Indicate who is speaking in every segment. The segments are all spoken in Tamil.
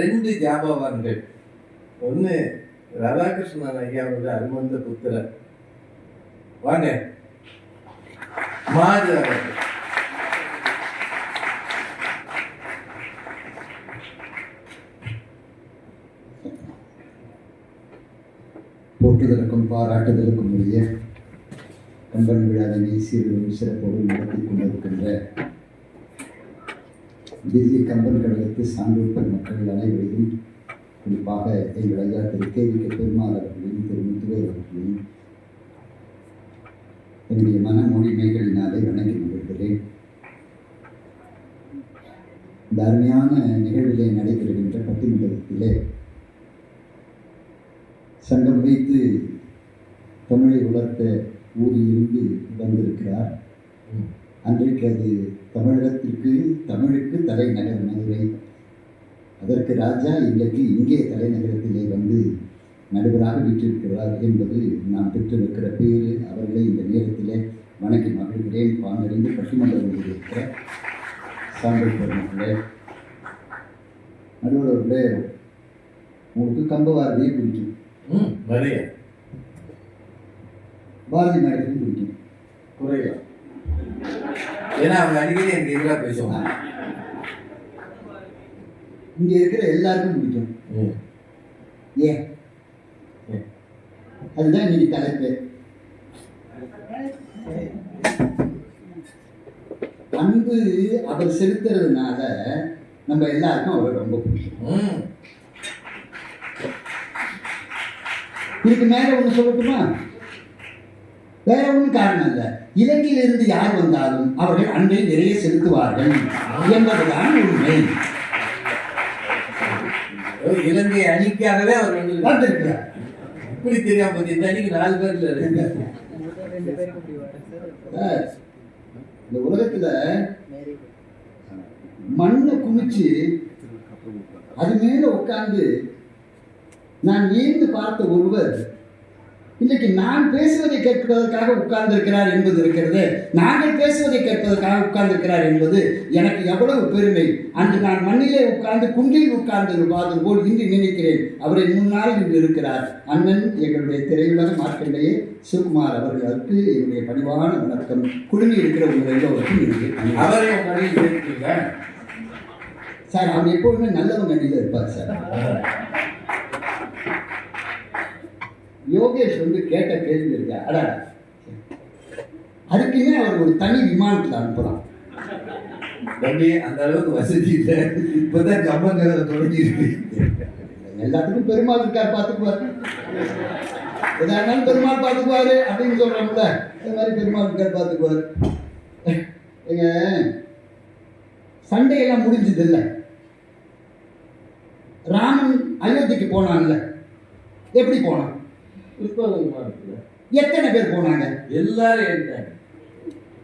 Speaker 1: ரெண்டு ஜாபவான்கள். ஒன்று ராதாகிருஷ்ணன் ஐயாவோட அருமந்த புத்திரர். வாங்க. மாது
Speaker 2: போற்றுதலுக்கும் பாராட்டுதலுக்கும் உரிய கம்பன் விழாவினை சீர்குழு சிறப்போடு நடத்தி கொண்டிருக்கின்ற தில்லி கம்பன் சான்றிட்ட மக்கள் அனைவரையும் குறிப்பாக எங்கள் ஐயா திரு கே வி பெருமாள் அவர்களையும் திரு முத்துவே அவர்களையும் என்னுடைய மனமொழி மேய்களினாலே வணங்கி கொண்டிருக்கிறேன் இந்த அருமையான நிகழ்விலே நடைபெறுகின்ற பட்டிமன்றத்திலே சங்கம் வைத்து தமிழை உலர்த்த ஊரிலிருந்து வந்திருக்கிறார். அன்றைக்கு அது தமிழகத்திற்கு தமிழுக்கு தலைநகர் மதுரை. அதற்கு ராஜா இன்றைக்கு இங்கே தலைநகரத்திலே வந்து நடுவராக வீற்றிருக்கிறார் என்பது நாம் பெற்றிருக்கிற பேரு. அவர்களை இந்த நேரத்திலே வணங்கி மகிழ்கிறேன். பாங்கறிந்து பட்டிமன்றம் இருக்கிற சான்றோர் பெருமக்களே நடுவர்களே உங்களுக்கு கம்பவாரதியை பிடிக்கும்.
Speaker 1: ம் நிறைய
Speaker 2: பாரதி மேடத்தையும் பிடிக்கும்.
Speaker 1: குறையா? ஏன்னா அவங்க அடிக்கடி எனக்கு எதிராக பேசுவாங்க.
Speaker 2: இங்கே இருக்கிற எல்லாருக்கும் பிடிக்கும். ஏன்? அதுதான் இன்னைக்கு தலைப்பு அன்பு அவர் செலுத்துறதுனால நம்ம எல்லாருக்கும் அவரை ரொம்ப பிடிக்கும். இதுக்கு மேல ஒண்ணு சொல்லட்டுமா? வேற ஒன்றும் காரணம் இல்லை. இலங்கையிலிருந்து யார் வந்தாலும் அவர்கள் அன்பை நிறைய செலுத்துவார்கள் என்பதுதான் உண்மை.
Speaker 1: இலங்கை அணிக்காகவே அவர் வந்து
Speaker 2: வந்திருக்கிறார்.
Speaker 1: இப்படி தெரியாம போச்சு. இந்த அணிக்கு நாலு பேர்ல
Speaker 2: இந்த உலகத்துல மண்ணை குமிச்சு அது மேல உட்கார்ந்து நான் ஏந்து பார்த்த ஒருவர் இன்னைக்கு நான் பேசுவதை கேட்பதற்காக உட்கார்ந்திருக்கிறார் என்பது இருக்கிறது. நாங்கள் பேசுவதை கேட்பதற்காக உட்கார்ந்திருக்கிறார் என்பது எனக்கு எவ்வளவு பெருமை. அன்று நான் மண்ணிலே உட்கார்ந்து குன்றில் உட்கார்ந்து இருப்பது போல் இன்று நினைக்கிறேன். அவரை முன்னால் இன்று இருக்கிறார். அண்ணன் எங்களுடைய திரையுலக மார்க்கண்டையே சிவகுமார் அவர்களுக்கு என்னுடைய பணிவான வணக்கம். குழுமி இருக்கிற உங்கள் எல்லோருக்கும்
Speaker 1: அவரை
Speaker 2: சார் அவர் எப்போதுமே நல்லவங்க அணியில் இருப்பார் சார். யோகேஷ் வந்து கேட்ட கேள்வி இருக்கா? அடா. அதுக்குன்னே அவர் ஒரு தனி விமானத்தில் அனுப்பலாம்
Speaker 1: தம்பி அந்த அளவுக்கு வசதி இல்லை. இப்பதான் கம்பங்கிறத தொடங்கி இருக்கு.
Speaker 2: எல்லாத்துக்கும் பெருமாள் இருக்கார் பார்த்துக்குவார். எதா இருந்தாலும் பெருமாள் பார்த்துக்குவாரு அப்படின்னு சொல்றோம்ல. இந்த மாதிரி பெருமாள் இருக்கார் பார்த்துக்குவார். எங்க சண்டையெல்லாம் முடிஞ்சது இல்லை ராமன் அயோத்திக்கு போனான்ல. எப்படி போனான்? எத்தனை பேர் போனாங்க?
Speaker 1: எல்லாரும் ஏறிட்டாங்க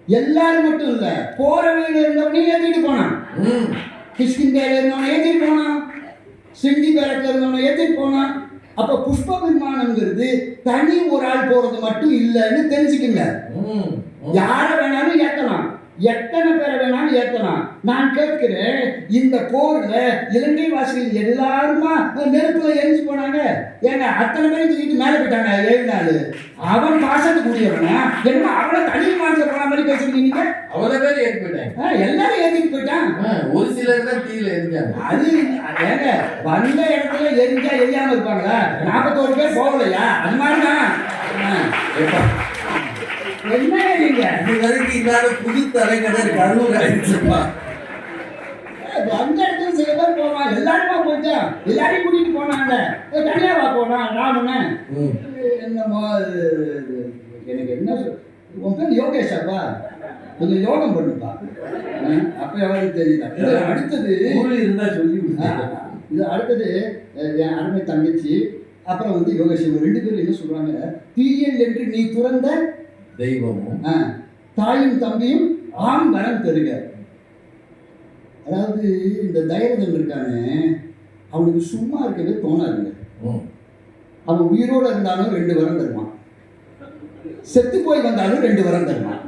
Speaker 2: எல்லாரும் மட்டும் இல்ல போற வீடு இருந்தவனையும் ஏத்திட்டு போனான்.
Speaker 1: ம்.
Speaker 2: கிஷ்கிந்தேல இருந்தவனை ஏத்திட்டு போனான். சிங்கி பேரத்துல இருந்தவனை ஏத்திட்டு போனான். அப்ப புஷ்ப விமானம்ங்கிறது தனி ஒரு ஆள் போறது மட்டும் இல்லைன்னு தெரிஞ்சுக்குங்க.
Speaker 1: ம்.
Speaker 2: யார வேணாலும் ஏத்தலாம். எத்தனை பேரை வேணாலும் ஏத்தலாம். நான் கேட்கிறேன் இந்த போர்ல இலங்கை வாசிகள் எல்லாருமா நெருப்புல எரிஞ்சு போனாங்க? ஏங்க அத்தனை பேரும் தூக்கிட்டு மேல போயிட்டாங்க ஏழு நாள். அவன் பாசத்துக்குரியவனா என்ன அவனை தனி விமானத்துல போன மாதிரி பேசுறீங்க
Speaker 1: அவ்வளவு பேர் ஏறி போயிட்டாங்க.
Speaker 2: எல்லாரும் ஏத்திட்டு போயிட்டான்.
Speaker 1: ஒரு சிலர் தான் கீழே இருந்தாங்க
Speaker 2: அது ஏங்க வந்த இடத்துல எரிஞ்சா எரியாம இருப்பாங்களா? நாற்பத்தோரு பேர் போகலையா? அது மாதிரிதான். ஆ,
Speaker 1: ஏப்பா,
Speaker 2: என்ன
Speaker 1: இது வரைக்கும் இல்லாத புது தலைக்கதை கரூர் ஆயிடுச்சுப்பா.
Speaker 2: வந்த இடத்துல சில பேர் போவான் எல்லாருமா போயிட்டான் எல்லாரையும் கூட்டிட்டு போனாங்க. தனியாவா போனான் ராமன் என்னமோ எனக்கு என்ன உன் பேர் யோகேஷாப்பா கொஞ்சம் யோகம் பண்ணுப்பா. அப்ப எவ்வளவு தெரியுதா? இது அடுத்தது
Speaker 1: இருந்தா சொல்லி.
Speaker 2: இது அடுத்தது என் அருமை தங்கச்சி அப்புறம் வந்து யோகேஷ் ரெண்டு பேரும் என்ன சொல்றாங்க? தீயல் என்று நீ துறந்த
Speaker 1: தெய்வமும்.
Speaker 2: தாயும் தம்பியும் ஆம் வரம் தருக. அதாவது இந்த தைரதன் இருக்கானே அவனுக்கு சும்மா இருக்கவே தோணாதுங்க. அவன் உயிரோட இருந்தாலும் ரெண்டு வரம் தருவான். செத்து போய் வந்தாலும் ரெண்டு வரம் தருவான்.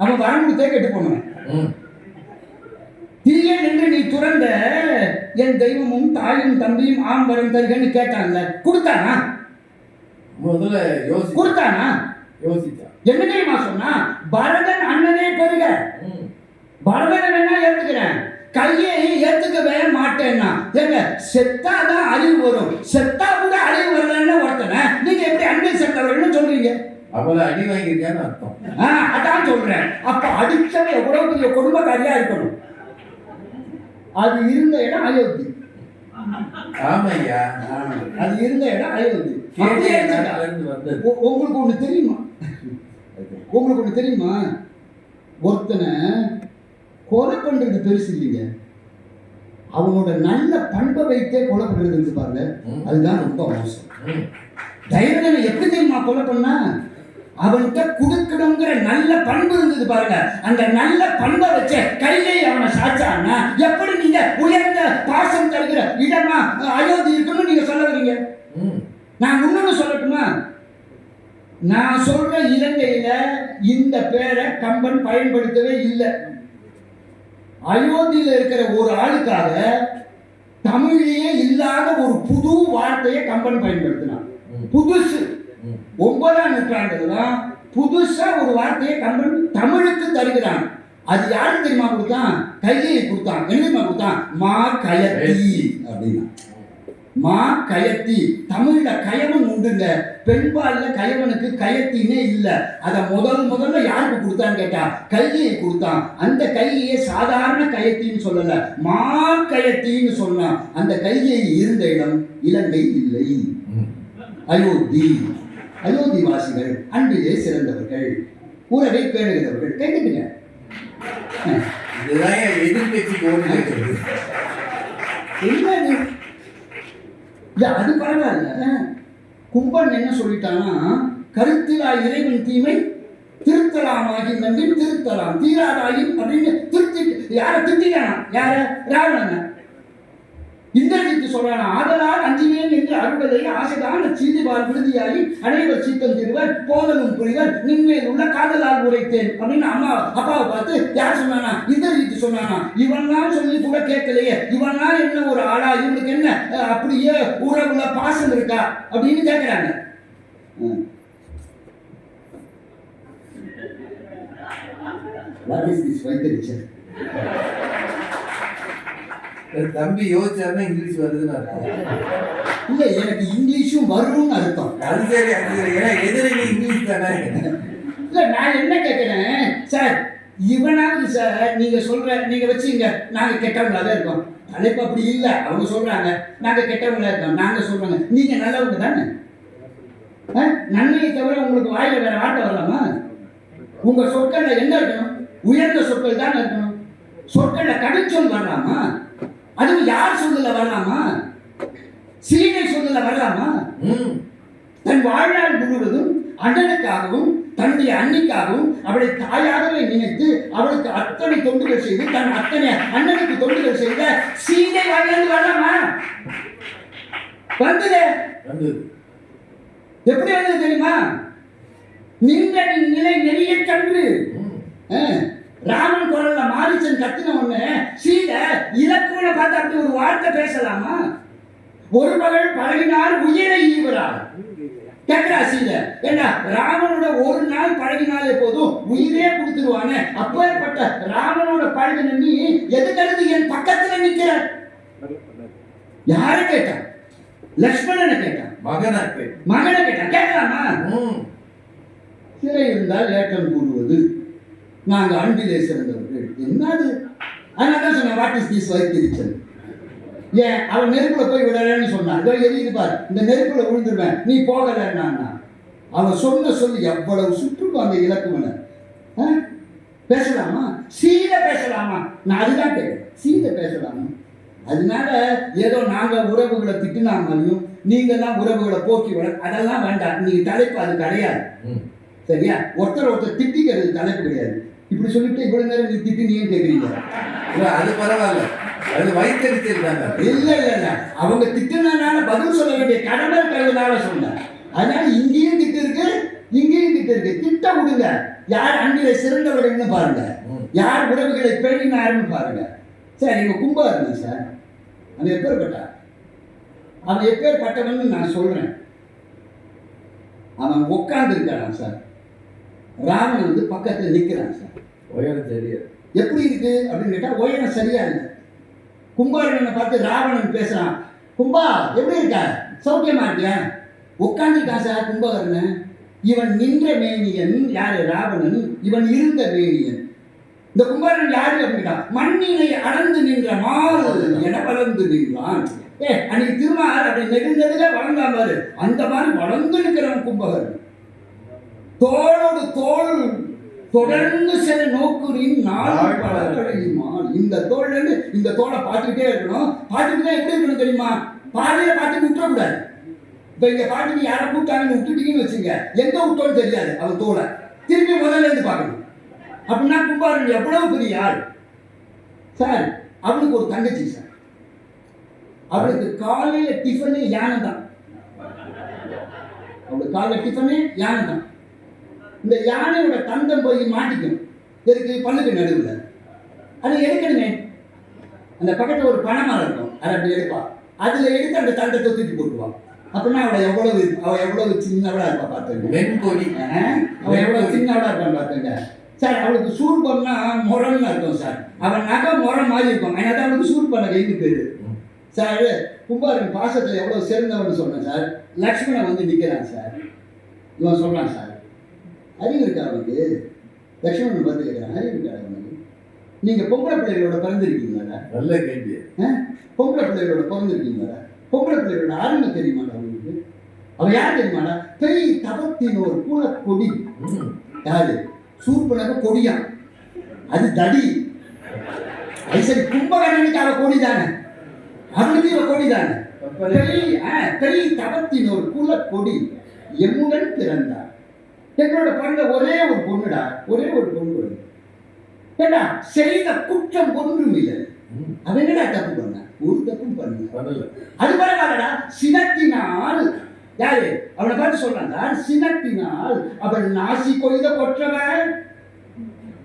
Speaker 2: அவன் வரம் கொடுத்தே கெட்டு போனவன் தீய நின்று நீ துறந்த என் தெய்வமும் தாயும் தம்பியும் ஆம்பரம் தருகன்னு கேட்டான்ல. கொடுத்தானா?
Speaker 1: முதல்ல யோசி
Speaker 2: கொடுத்தானா?
Speaker 1: யோசிச்சா
Speaker 2: என்ன தெரியுமா சொன்னா? பரதன் அண்ணனே பெருக. பரதனை வேணா ஏத்துக்கிறேன் கையை ஏத்துக்கவே மாட்டேன்னா. ஏங்க செத்தாதான் அறிவு வரும். செத்தா கூட அறிவு வரலன்னு ஒருத்தனை நீங்க எப்படி அன்பில் செத்தவர்கள்னு சொல்றீங்க?
Speaker 1: அப்பதான் அடி வாங்கியிருக்கான்னு அர்த்தம்.
Speaker 2: அதான் சொல்றேன். அப்ப அடிச்சவன் எவ்வளவு பெரிய குடும்பக்காரியா இருக்கணும்? அது இருந்த இடம் அயோத்தி.
Speaker 1: ஆமையா?
Speaker 2: அது இருந்த இடம் அயோத்தி. உங்களுக்கு ஒண்ணு தெரியுமா? உங்களுக்கு ஒண்ணு தெரியுமா? ஒருத்தனை கொலை பண்றது பெருசு இல்லைங்க அவனோட நல்ல பண்பை வைத்தே கொலை இருக்கு பாருங்க. அதுதான் ரொம்ப மோசம்
Speaker 1: ம்.
Speaker 2: தைரியனை எப்படி தெரியுமா கொலை பண்ணா? அவன்கிட்ட கொடுக்கணுங்கிற நல்ல பண்பு இருந்தது பாருங்க. அந்த நல்ல பண்பை வச்ச கையை அவனை சாச்சான்னா எப்படி நீங்க உயர்ந்த பாசம் தருகிற இடமா அயோத்தி இருக்குன்னு நீங்க சொல்ல வரீங்க. நான் இன்னொன்னு சொல்லட்டுமா? நான் சொல்ற இலங்கையில இந்த பேரை கம்பன் பயன்படுத்தவே இல்லை. அயோத்தியில இருக்கிற ஒரு ஆளுக்காக தமிழிலேயே இல்லாத ஒரு புது வார்த்தையை கம்பன் பயன்படுத்தினான். புதுசு. ஒன்பதாம் நூற்றாண்டுல தான் புதுசா ஒரு வார்த்தையை கம்பன் தமிழுக்கு தருகிறான். அது யாருக்கு தெரியுமா கொடுத்தான்? கையை கொடுத்தான். என்ன தெரியுமா கொடுத்தான்? மா கயத்தி. அப்படின்னா. மா கயத்தி. தமிழ்ல கயவன் உண்டுங்க. பெண்பால்ல கயவனுக்கு கயத்தினே இல்ல. அத முதல் முதல்ல யாருக்கு கொடுத்தான்னு கேட்டா கையை கொடுத்தான். அந்த கையை சாதாரண கயத்தின்னு சொல்லல. மா கயத்தின்னு சொன்னான் அந்த கையை இருந்த இடம் இலங்கை இல்லை. அயோத்தி. அயோத்தி வாசிகள் அன்பிலே சிறந்தவர்கள். உறவை பேணுகிறவர்கள் கேட்டுக்குங்க.
Speaker 1: இதுதான் கேட்கறது
Speaker 2: என்ன? இல்லை அது பரவாயில்ல. கும்பன் என்ன சொல்லிட்டான்னா கருத்திலா இறைவன் தீமை திருத்தலாமாகி நம்பின் திருத்தலாம் தீராதாகி அப்படின்னு திருத்தி யாரை திட்டிக்கானா யார? ராவணன். இந்திரஜித்து ஆதலால் அஞ்சுவேன் என்று அருள்வதை ஆசைதான். சீதிபால் விடுதியாகி அனைவர் சீத்தம் தீர்வர் போதலும் புரிவர் நின்மேல் உள்ள காதலால் உரைத்தேன் அப்படின்னு அம்மா அப்பாவை பார்த்து யார் சொன்னானா? இந்திரஜித்து சொன்னானா? இவன்லாம் சொல்லி கூட கேட்கலையே இவன்லாம் என்ன ஒரு ஆளா? இவனுக்கு என்ன அப்படியே உறவுல பாசம் இருக்கா? அப்படின்னு கேட்கிறாங்க. What is this? வைத்தறிச்சல்
Speaker 1: தம்பி யோசிச்சாருன்னா இங்கிலீஷ் வருதுன்னு அர்த்தம்.
Speaker 2: இல்ல எனக்கு இங்கிலீஷும் வரும்னு அர்த்தம்.
Speaker 1: அது சரி அது சரி. ஏன்னா எதிரணி இங்கிலீஷ் தானே?
Speaker 2: இல்ல நான் என்ன கேட்கிறேன் சார் இவனாவது சார் நீங்க சொல்ற நீங்க வச்சுங்க நாங்க கெட்டவங்களா தான் இருக்கோம். தலைப்பு அப்படி இல்ல. அவங்க சொல்றாங்க. நாங்க கெட்டவங்களா இருக்கோம். நாங்க சொல்றாங்க. நீங்க நல்லவங்க தானே? நன்மையை தவிர உங்களுக்கு வாயில வேற வார்த்தை வரலாமா? உங்க சொற்கள்ல என்ன இருக்கணும்? உயர்ந்த சொற்கள் தானே இருக்கணும்? சொற்கள்ல கடைச்சொல் வரலாமா? அதுவும் யார் சொல்லல வரலாமா? சீனை சொல்லல வரலாமா. தன் வாழ்நாள் முழுவதும் அண்ணனுக்காகவும் தன்னுடைய அன்னிக்காகவும் அவளை தாயாகவே நினைத்து அவளுக்கு அத்தனை தொண்டுகள் செய்து தன் அத்தனை அண்ணனுக்கு தொண்டுகள் செய்த சீதை வாழ்ந்து வரலாமா? வந்தது. எப்படி வந்தது தெரியுமா? நின்ற நின் நிலை நெறிய. அஹ், ராமன் குரல்ல மாரிச்சன் கத்தின உடனே சீதை இலக்குவனை பார்த்து அப்படி ஒரு வார்த்தை பேசலாமா? ஒரு மகள் பழகினார் உயிரை ஈவரார் கேட்கிறா சீதை? ஏண்டா ராமனோட ஒரு நாள் பழகினாலே போதும் உயிரே கொடுத்துருவானே. அப்பேற்பட்ட ராமனோட பழகின நீ எதுக்கடுத்து என் பக்கத்துல நிக்கிற? யாரை கேட்டான்? லக்ஷ்மணனை கேட்டான்.
Speaker 1: மகனாக்கு
Speaker 2: மகனை கேட்டான். கேட்கலாமா. சிறை இருந்தால் ஏற்றம் கூறுவது. நாங்க அன்பிலே சிறந்தவர்கள். என்னது? அதனால தான் சொன்னேன் வாட் இஸ் திஸ் வைத்திருச்சல் ஏன்? அவன் நெருப்புல போய் விடலன்னு சொன்னான். இதோ எரியுது பாரு. இந்த நெருப்புல விழுந்துருவேன். நீ போகலன்னா அவன் சொன்ன சொல்லி எவ்வளவு சுற்றுக்கும் அந்த இலக்குமனை? பேசலாமா? சீதை பேசலாமா? நான் அதுதான் கேட்கிறேன் சீதை பேசலாமா? அதனால ஏதோ நாங்க உறவுகளை திட்டுனா மாதிரியும் நீங்க தான் உறவுகளை போக்கி விட அதெல்லாம் வேண்டாம். நீங்க தலைப்பு அது கிடையாது. சரியா? ஒருத்தர் ஒருத்தர் திட்டிக்கிறது தலைப்பு கிடையாது. இப்படி சொல்லிட்டு இவ்வளவு நேரம் நீ திட்டி நீ ஏன் கேட்குறீங்க
Speaker 1: இல்ல, அது பரவாயில்ல. அது வைத்தறிச்சல் தானே
Speaker 2: இல்ல இல்ல இல்ல. அவங்க திட்டுனதுனால பதில் சொல்ல வேண்டிய கடமை இருக்கிறதுனால சொன்னேன். அதனால இங்கேயும் திட்டு இருக்கு இங்கேயும் திட்டு இருக்கு. திட்ட விடுங்க. யார் அன்பிலே சிறந்தவர்கள்னு பாருங்க. யார் உறவுகளை பேணினாருன்னு பாருங்க. சார் நீங்க கும்பம் இருந்தீங்க சார். அவன் எப்பேற்பட்டான் அவன் எப்பேற்பட்டவன்னு நான் சொல்றேன். அவன் உட்கார்ந்து இருக்கான் சார். ராவணன் வந்து பக்கத்துல நிக்கிறான் சார்.
Speaker 1: உயரம் தெரியாது
Speaker 2: எப்படி இருக்கு அப்படின்னு கேட்டா உயரம் சரியா இல்லை கும்பாரணனை பார்த்து ராவணன் பேசுறான். கும்பா எப்படி இருக்க? சௌக்கியமா இருக்கியா? உட்காந்துருக்கான் சார் கும்பகர்ணன். இவன் நின்ற மேனியன் யாரு? ராவணன். இவன் இருந்த மேனியன். இந்த கும்பகர்ணன் யாரு அப்படின்னா மண்ணினை அளந்து நின்ற மாறு என வளர்ந்து நின்றான். ஏ அன்னைக்கு திருமால் அப்படி நெடுந்ததுல வளர்ந்தான் பாரு. அந்த மாதிரி வளர்ந்து நிற்கிறவன் கும்பகர்ணன். தோளோடு தோள் தொடர்ந்து சில நோக்குறின் நாள் பல கழியுமால் இந்த இருந்து இந்த தோலை பார்த்துக்கிட்டே இருக்கணும். பார்த்துக்கிட்டே எப்படி இருக்கணும் தெரியுமா? பாதையில பார்த்து விட்டுறக்கூடாது. இப்ப இங்க பாட்டுக்கு யாரை கூப்பிட்டாங்கன்னு விட்டுட்டீங்கன்னு வச்சுங்க எங்க விட்டோன்னு தெரியாது அவன் தோலை திருப்பி முதல்ல இருந்து பார்க்கணும். அப்படின்னா கும்பாரன் எவ்வளவு பெரிய ஆள்? சார் அவளுக்கு ஒரு தங்கச்சி சார். அவளுக்கு காலையில டிஃபனே யானை தான் அவளுக்கு காலையில டிஃபனே யானை தான் இந்த யானையோட தந்தம் போய் மாட்டிக்கும். எதுக்கு? பல்லுக்கு நடுவில். அது எடுக்கணுமே. அந்த பக்கத்துல ஒரு பனைமரம் இருக்கும். அதை அப்படி எடுப்பா. அதுல எடுத்து அந்த தண்டத்தை தூக்கி போட்டுருவான். அப்படின்னா அவளை எவ்வளவு அவ எவ்வளவு சின்னவளா இருப்பா பார்த்துங்க
Speaker 1: வெண்கொடி
Speaker 2: அவ எவ்வளவு சின்னவளா இருப்பான்னு பார்த்துங்க சார் அவளுக்கு சூடு பண்ணா முரம்னு இருக்கும் சார். அவன் நகை முறம் மாதிரி இருக்கும். அதனால தான் அவளுக்கு சூடு பண்ண கைக்கு பேரு. சார் கும்பாரன் பாசத்துல எவ்வளவு சேர்ந்தவன் சொன்னேன் சார். லக்ஷ்மணன் வந்து நிக்கிறான் சார். இவன் சொல்றான் சார். அறிவு இருக்கா அவனுக்கு? லக்ஷ்மணன் பார்த்து கேட்குறான் அறிவு இருக்கா அவனுக்கு? நீங்க பொம்பளை பிள்ளைகளோட பிறந்திருக்கீங்களா?
Speaker 1: நல்ல கேள்வி.
Speaker 2: பொம்பளை பிள்ளைகளோட பிறந்திருக்கீங்களா? பொம்பளை பிள்ளைகளோட அருமை தெரியுமாடா உங்களுக்கு அவன் யார் தெரியுமாடா? பெரிய தபத்தினோர் குல கொடி. யாரு? சூர்பனக கொடியான் அது தடி. அது சரி கும்பகர்ணனுக்கு அவ கொடி தானே அவனுக்கு இவ கொடி தானே பெரிய ஆ, பெரிய தபத்தினோர் குல கொடி எம்முடன் பிறந்தார். எங்களோட பிறந்த ஒரே ஒரு பொண்ணுடா ஒரே ஒரு பொண்ணு ஏடா செய்த குற்றம் ஒன்றும் இல்லை. அவன் என்னடா தப்பு பண்ண? ஒரு தப்பும் பண்ணல. அது பரவாயில்லடா சினத்தினால் யாரு? அவனை பார்த்து சொல்றாங்க சினத்தினால் அவள் நாசி கொய்த கொற்றவன்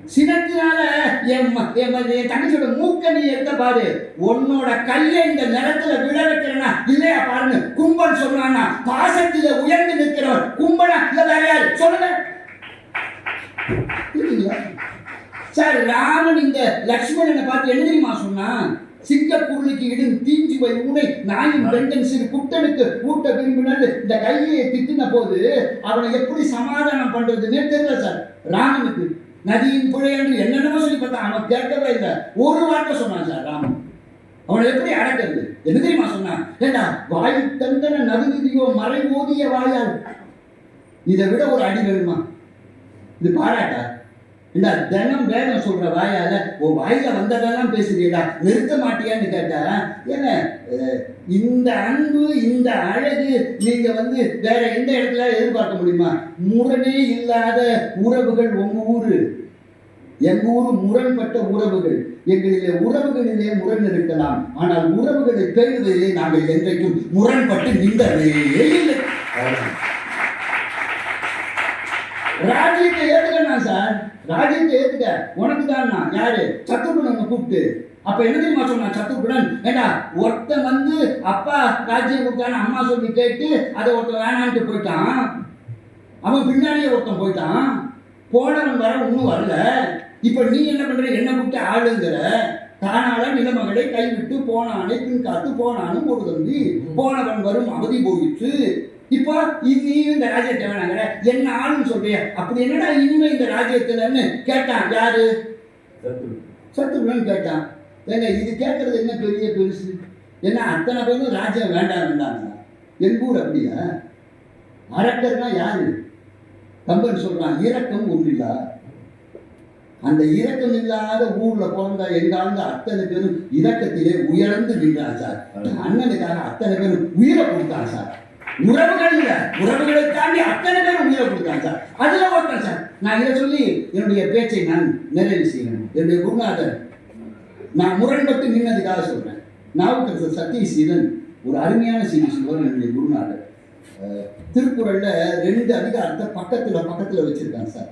Speaker 2: சினத்தினால என் ம- என் தங்கச்சியோட மூக்க நீ எடுத்த பாரு உன்னோட கையை இந்த நிலத்துல விழ வைக்கிறனா இல்லையா பாருங்க. கும்பல் சொல்றானா பாசத்தில உயர்ந்து நிற்கிறவர் கும்பலா? இல்ல வேற யாரு? சொல்லுங்க. சார் ராமன் இந்த லக்ஷ்மணனை பார்த்து என்ன தெரியுமா சொன்னான் சிங்கப்பூர்லிக்கு இடும் தீஞ்சு வை உனை நாயின் பெண்டன் சிறு குட்டனுக்கு ஊட்ட விரும்பினது. இந்த கையை திட்டின போது அவனை எப்படி சமாதானம் பண்றதுன்னு தெரியல சார். ராமனுக்கு. நதியின் புழை என்று என்னென்னமோ சொல்லி பார்த்தான் அவன் கேட்கவே இல்லை. ஒரு வார்த்தை சொன்னான் சார் ராமன். அவனை எப்படி அடக்கிறது? என்ன தெரியுமா சொன்னான்? ஏண்டா வாய் தந்தன நடுநிதியோ மறை ஓதிய வாயால்? இதை விட ஒரு அடி வேணுமா? இது பாராட்டா? இந்த தினம் வேணும் சொல்ற வாயால உன் வாயில வந்ததெல்லாம் பேசுறியடா நிறுத்த மாட்டியான்னு கேட்டா என்ன இந்த அன்பு இந்த அழகு நீங்க வந்து வேற எந்த இடத்துல எதிர்பார்க்க முடியுமா? முரணே இல்லாத உறவுகள் உங்க ஊரு. எங்க ஊர் முரண்பட்ட உறவுகள். எங்களிலே உறவுகளிலே முரண் இருக்கலாம். ஆனால் உறவுகளை பேணுவதிலே நாங்கள் என்றைக்கும் முரண்பட்டு நின்றதே இல்லை. ராஜ்யத்தை ஏத்துக்கணும் சார்? ராஜ்யத்தை ஏத்துக்க. உனக்கு தான் யாரு? சத்துருகுணனை கூப்பிட்டு. அப்ப என்ன தெரியுமா சொன்னான்? சத்துருகுணன் ஏண்டா ஒருத்தன் வந்து அப்பா ராஜ்யம் கொடுத்தான்னு அம்மா சொல்லி கேட்டு அதை ஒருத்தன் வேணான்ட்டு போயிட்டான். அவன் பின்னாடியே ஒருத்தன் போயிட்டான். போனவன் வர இன்னும் வரல. இப்ப நீ என்ன பண்ற? என்ன கூப்பிட்டு ஆளுங்கிற. தானால நிலமகளை கைவிட்டு போனானே பின் காத்து போனானும் ஒரு தம்பி. போனவன் வரும் அவதி போயிற்று. இப்போ இனியும் இந்த ராஜ்யத்தை வேணாங்கிற. என்ன ஆளுன்னு சொல்றிய? அப்படி என்னடா இனிமே இந்த ராஜ்யத்துலன்னு கேட்டான்? யாரு?
Speaker 1: சத்துரு.
Speaker 2: சத்துருன்னு கேட்டான். ஏங்க இது கேட்கறது என்ன பெரிய பெருசு? ஏன்னா அத்தனை பேரும் ராஜ்யம் வேண்டாம் வேண்டாங்க எங்க ஊர் அப்படியா? அரக்கர்னா யாரு? கம்பன் சொல்றான் இரக்கம் ஒன்றில்லா. அந்த இரக்கம் இல்லாத ஊர்ல பிறந்த எங்காழ்ந்த அத்தனை பேரும் இரக்கத்திலே உயர்ந்து நின்றான் சார். அண்ணனுக்காக அத்தனை பேரும் உயிரை கொடுத்தான் சார். உறவுகள் உறவுகளை தாண்டி அத்தனை பேர் உயிரை கொடுத்தாங்க. சார் அதுல ஒருத்தன் சார் நான் இதை சொல்லி என்னுடைய பேச்சை நான் நிறைவு செய்யணும் என்னுடைய குருநாதர் நான் முரண்பட்டு நின்னதுக்காக சொல்றேன். நாவுக்கரசர் சத்தியசீலன் ஒரு அருமையான செய்தி சொல்லுவார் என்னுடைய குருநாதர். திருக்குறளில் திருக்குறள்ல ரெண்டு அதிகாரத்தை பக்கத்துல பக்கத்துல வச்சிருக்காங்க சார்.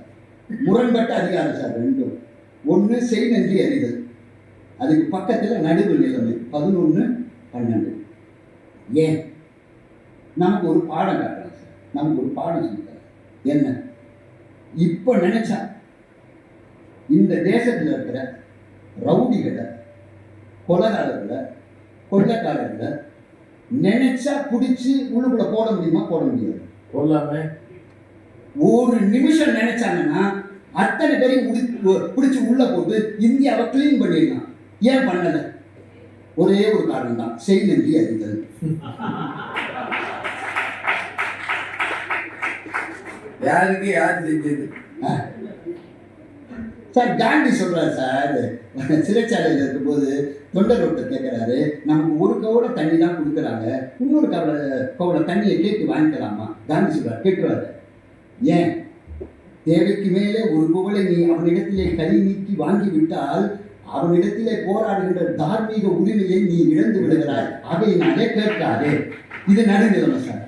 Speaker 2: முரண்பட்ட அதிகாரம் சார் ரெண்டும். ஒன்று செய் நன்றி அறிதல். அதுக்கு பக்கத்தில் நடுவு நிலைமை பதினொன்று பன்னெண்டு. ஏன்? நமக்கு ஒரு பாடம் காட்டுறாங்க சார். நமக்கு ஒரு பாடம் சொல்லித்தராங்க என்ன? இப்போ நினைச்சா இந்த தேசத்தில் இருக்கிற ரவுடிகளை கொலைகாரர்களை கொள்ளைக்காரர்களை நினைச்சா பிடிச்சி உள்ளுக்குள்ள போட முடியுமா போட முடியாது?
Speaker 1: போடலாமே
Speaker 2: ஒரு நிமிஷம் நினைச்சாங்கன்னா அத்தனை பேரையும் பிடிச்சி உள்ள போட்டு இந்தியாவை க்ளீன் பண்ணிடலாம். ஏன் பண்ணல? ஒரே ஒரு காரணம் தான் செய்தி அறிதல்
Speaker 1: யாருக்கு யார் செஞ்சது
Speaker 2: சார் காந்தி சொல்கிறார் சார் சிறைச்சாலையில் இருக்கும்போது தொண்டரோட்ட கேட்குறாரு நமக்கு ஒரு கவலை தண்ணி தான் கொடுக்குறாங்க இன்னொரு கவலை கவலை தண்ணியை கேட்டு வாங்கிக்கலாமா? காந்தி சொல்கிறார் கேட்குறாரு ஏன்? தேவைக்கு மேலே ஒரு குவளை நீ அவனிடத்திலே கை நீக்கி வாங்கி விட்டால் அவனிடத்திலே போராடுகின்ற தார்மீக உரிமையை நீ இழந்து விடுகிறாய். அதையினாலே கேட்காதே. இது நடுநிலைமை சார்.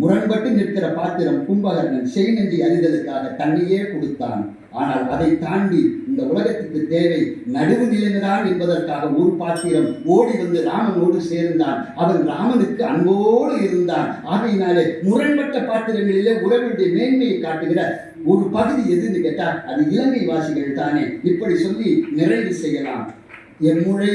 Speaker 2: முரண்பட்டு நிற்கிற பாத்திரம் கும்பகர்ணன் செய்நெஞ்சி அறிதலுக்காக தன்னையே கொடுத்தான். ஆனால் அதை தாண்டி இந்த உலகத்துக்கு தேவை நடுவு நிலைமைதான் என்பதற்காக ஒரு பாத்திரம் ஓடி வந்து ராமனோடு சேர்ந்தான். அவன் ராமனுக்கு அன்போடு இருந்தான். ஆகையினாலே முரண்பட்ட பாத்திரங்களிலே உறவுடைய மேன்மையை காட்டுகிற ஒரு பகுதி எதுன்னு கேட்டால் அது இலங்கை வாசிகள் தானே. இப்படி சொல்லி நிறைவு செய்யலாம். எம்முறை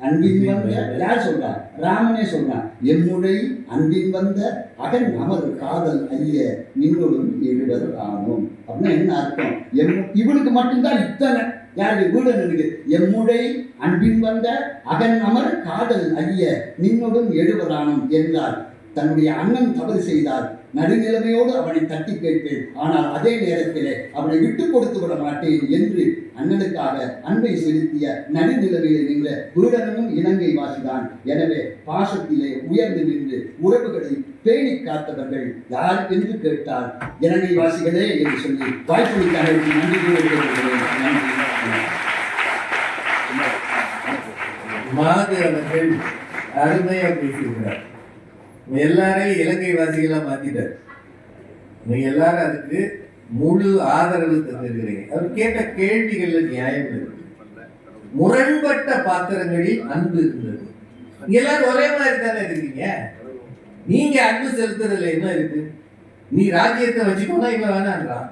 Speaker 2: அன்பின் வந்த யார் சொல்றா ராமனே சொல்றான் எம்முறை அன்பின் வந்த அகன் அமர் காதல் ஐய நின்றோடும் எழுவர் ஆனோம் அப்படின்னா என்ன அர்த்தம்? எம் இவனுக்கு மட்டும்தான் இத்தனை. யாரு வீடனுக்கு. எம்முறை அன்பின் வந்த அகன் அமர் காதல் ஐய நின்னோடும் எழுவரானும் என்றார். தன்னுடைய அண்ணன் தவறு செய்தார் நடுநிலைமையோடு அவனை தட்டி கேட்பேன். ஆனால் அதே நேரத்திலே அவனை விட்டு கொடுத்து விட மாட்டேன் என்று அண்ணனுக்காக அன்பை செலுத்திய நடுநிலைமையில் நின்ற குருடனும் இலங்கை வாசிதான் எனவே பாசத்திலே உயர்ந்து நின்று உறவுகளை பேணி காத்தவர்கள் யார் என்று கேட்டால் இலங்கை வாசிகளே என்று சொல்லி வாய்ப்பளித்தார்கள் நன்றி கூறி விடைபெறுகிறேன்.
Speaker 1: அவர்கள் அருமையா பேசுகிறார். எல்லாரையும் இலங்கை வாசிகளாக மாற்றிட்டார் நீங்கள் எல்லாரும் அதுக்கு முழு ஆதரவு தந்திருக்கிறீங்க. அவர் கேட்ட கேள்விகள்ல நியாயம் இருக்கு முரண்பட்ட பாத்திரங்களில் அன்பு இருந்தது. நீங்க எல்லாரும் ஒரே மாதிரி தானே இருக்கீங்க? நீங்க அன்பு செலுத்துறதுல என்ன இருக்கு? நீ ராஜ்யத்தை வச்சுக்கோனா இவன் வேணான்றான்.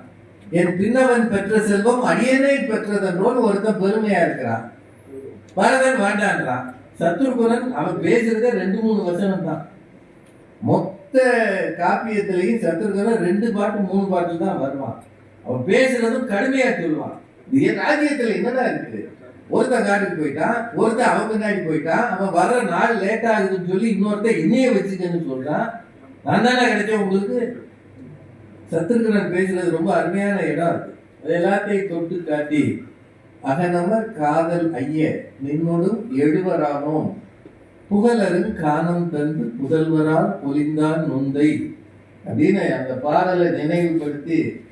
Speaker 1: என் பின்னவன் பெற்ற செல்வம் அடியனை பெற்றதன்றோன்னு ஒருத்தன் பெருமையா இருக்கிறான். பரதன் வேண்டான்றான். சத்ருகுணன் அவன் பேசுறதே ரெண்டு மூணு வசனம் தான். மொத்த காப்பியத்திலையும் சத்ருகுணன் ரெண்டு பாட்டு மூணு பாட்டு தான் வருவான். அவன் பேசுறதும் கடுமையா சொல்லுவான். இது என் ராஜ்யத்துல என்னடா இருக்கு? ஒருத்தன் காட்டுக்கு போயிட்டான் ஒருத்தன் அவன் பின்னாடி போயிட்டான் அவன் வர்ற நாள் லேட் ஆகுதுன்னு சொல்லி இன்னொருத்தன் என்னைய வச்சுக்கன்னு சொல்றான். நான் தானே கிடைச்சேன் உங்களுக்கு? சத்ருகுணன் பேசுறது ரொம்ப அருமையான இடம் இருக்கு அது எல்லாத்தையும் தொட்டு காட்டி அகனமர் காதல் ஐய நின்னோடும் எழுவரானோம். புகழரு காணம் தந்து புதல்வரால் பொலிந்தான் நொந்தை. அப்படின்னு அந்த பாடலை நினைவுபடுத்தி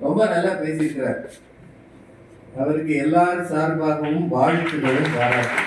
Speaker 1: ரொம்ப நல்லா பேசியிருக்கிறார். அவருக்கு எல்லார் சார்பாகவும் வாழ்த்துகளும் பாராட்டு